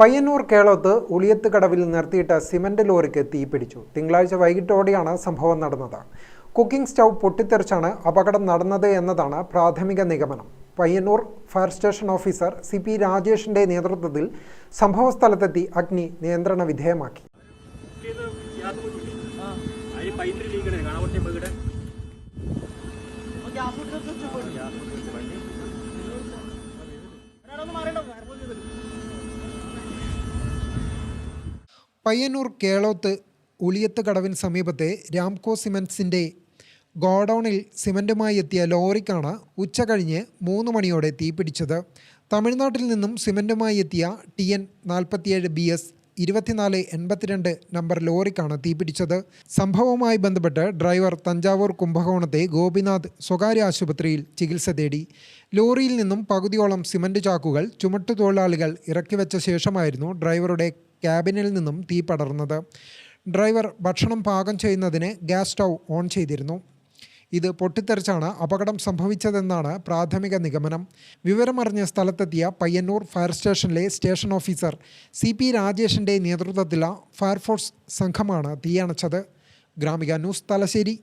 പയ്യന്നൂർ കേളത്ത് ഉളിയത്ത് കടവിൽ നിർത്തിയിട്ട സിമന്റ് ലോറിക്ക് തീപിടിച്ചു തിങ്കളാഴ്ച വൈകിട്ടോടെയാണ് സംഭവം നടന്നത്. കുക്കിംഗ് സ്റ്റൗ പൊട്ടിത്തെറിച്ചാണ് അപകടം നടന്നത് എന്നതാണ് പ്രാഥമിക നിഗമനം. Payyanur fire station officer C P രാജേഷിന്റെ നേതൃത്വത്തിൽ സംഭവസ്ഥലത്തെത്തി അഗ്നി നിയന്ത്രണ വിധേയമാക്കി. കാണാൻ ഇവിടെ പയ്യന്നൂർ കേളോത്ത് ഉളിയത്ത് കടവിന് സമീപത്തെ രാംകോ സിമെൻസിന്റെ ഗോഡൌണിൽ സിമന്റുമായി എത്തിയ ലോറിക്കാണ് ഉച്ച കഴിഞ്ഞ് മൂന്ന് മണിയോടെ തീപിടിച്ചത് തമിഴ്നാട്ടിൽ നിന്നും സിമന്റുമായി എത്തിയ ടി എൻ നാൽപ്പത്തിയേഴ് ബി എസ് ഇരുപത്തിനാല് എൺപത്തിരണ്ട് നമ്പർ ലോറിക്കാണ് തീപിടിച്ചത് സംഭവവുമായി ബന്ധപ്പെട്ട് ഡ്രൈവർ തഞ്ചാവൂർ കുംഭകോണത്തെ ഗോപിനാഥ് സ്വകാര്യ ആശുപത്രിയിൽ ചികിത്സ തേടി. ലോറിയിൽ നിന്നും പകുതിയോളം സിമന്റ് ചാക്കുകൾ ചുമട്ടുതൊഴിലാളികൾ ഇറക്കിവെച്ച ശേഷമായിരുന്നു ഡ്രൈവറുടെ ക്യാബിനിൽ നിന്നും തീ പടർന്നത്. ഡ്രൈവർ ഭക്ഷണം പാകം ചെയ്യുന്നതിന് ഗ്യാസ് സ്റ്റൗ ഓൺ ചെയ്തിരുന്നു. ഇത് പൊട്ടിത്തെറിച്ചാണ് അപകടം സംഭവിച്ചതെന്നാണ് പ്രാഥമിക നിഗമനം. വിവരമറിഞ്ഞ സ്ഥലത്തെത്തിയ പയ്യന്നൂർ ഫയർ സ്റ്റേഷനിലെ സ്റ്റേഷൻ ഓഫീസർ സി പി രാജേഷിന്റെ നേതൃത്വത്തിലുള്ള ഫയർഫോഴ്സ് സംഘമാണ് തീയണച്ചത്. ഗ്രാമിക ന്യൂസ് തലശ്ശേരി.